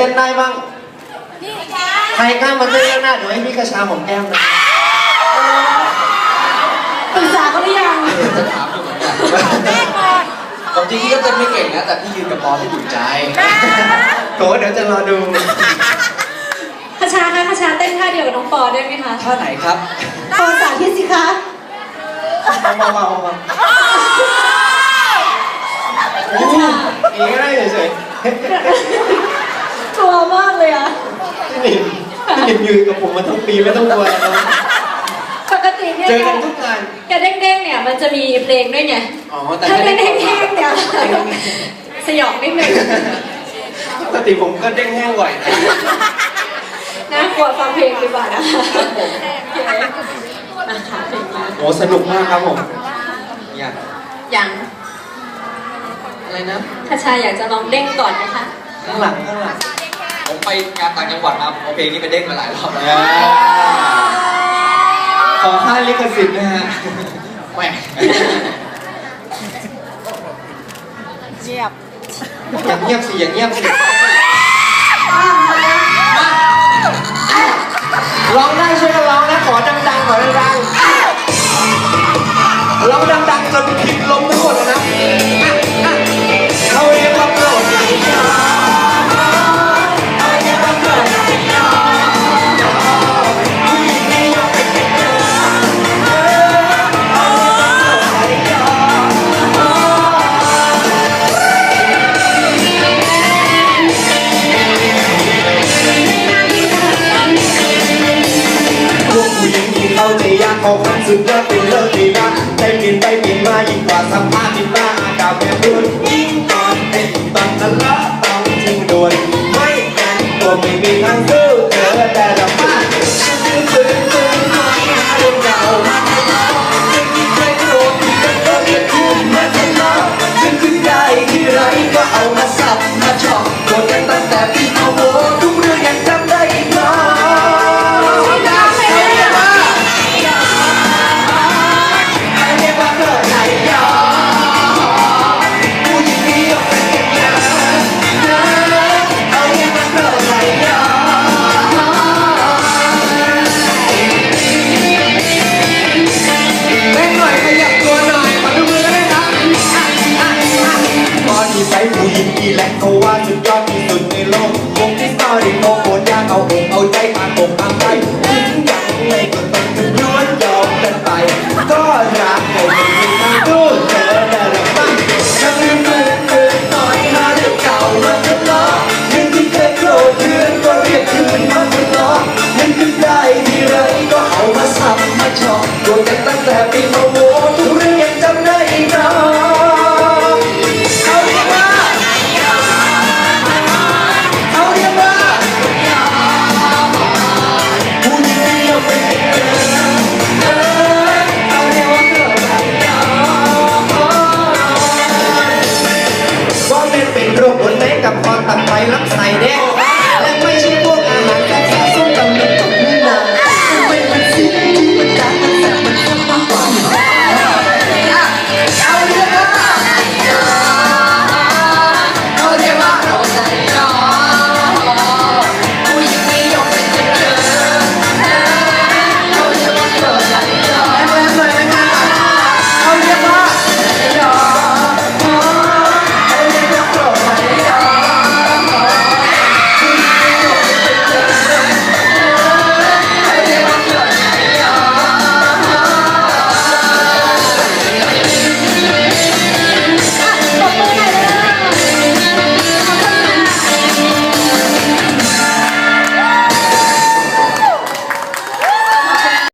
ต้นได้บ้างใครกล้ามาเต้นข้างหน้าเดี๋ยวให้พี่กระชาหอมแก้มนะปรึกษาเขาหรือยังจะถามอยู่เหมือนกันผมจริงๆก็เต้นไม่เก่งนะ แต่พี่ยืนกับปอที่อยู่ใจโถเดี๋ยวจะรอดูคชาคะคชาเต้นท่าเดียวกับน้องปอได้ไหมคะท่าไหนครับปอสาธิตสิคะเอามาเอามาเอามาโอ้โหอีกก็ได้เฉยกลัวมาก เลยอะๆพี่หนิมพี่หนิมอยู่กับผมมาทั้งปีไม่ต้องกลัวแล้วนะปกติเนี่ยเจอกันทุกงานแกเด้งๆเนี่ยมันจะมีเพลงด้วยไง อ๋อแต่ถ้าไม่เด้ได้งแห้งๆเนี่ยสยองนิดนึงปกติผมก็เด้งแห้งบ่อยนะนะกลัวฟังเพลงดีกว่านะคะโอเคนะคะเพลงมาโอ้สนุกมากครับผมอยากยังอะไรนะคชาอยากจะลองเด้งก่อนนะคะ ข้างหลังข้างหลังผม ไปงานต่างจังหวัดมาเอาเพลงนี้ไปเด้งมาหลายรอบแล้วอ่าขอค่าลิขสิทธิ์นะฮะแหม่อย่างเงียบสิอย่างเงียบสิร้องได้ช่วยกันร้องนะขอดังๆขอดังๆร้องดังๆจนผิดลมทั้งหมดเลยนะอะอะ ขาคันสุดยอดเป็นเลิศดีนะได้บินไปบินมายิ่งกว่าสัมภาษณ์บินมาอากาศแบบด่วนยิ่งตอนเป็น like a to dog.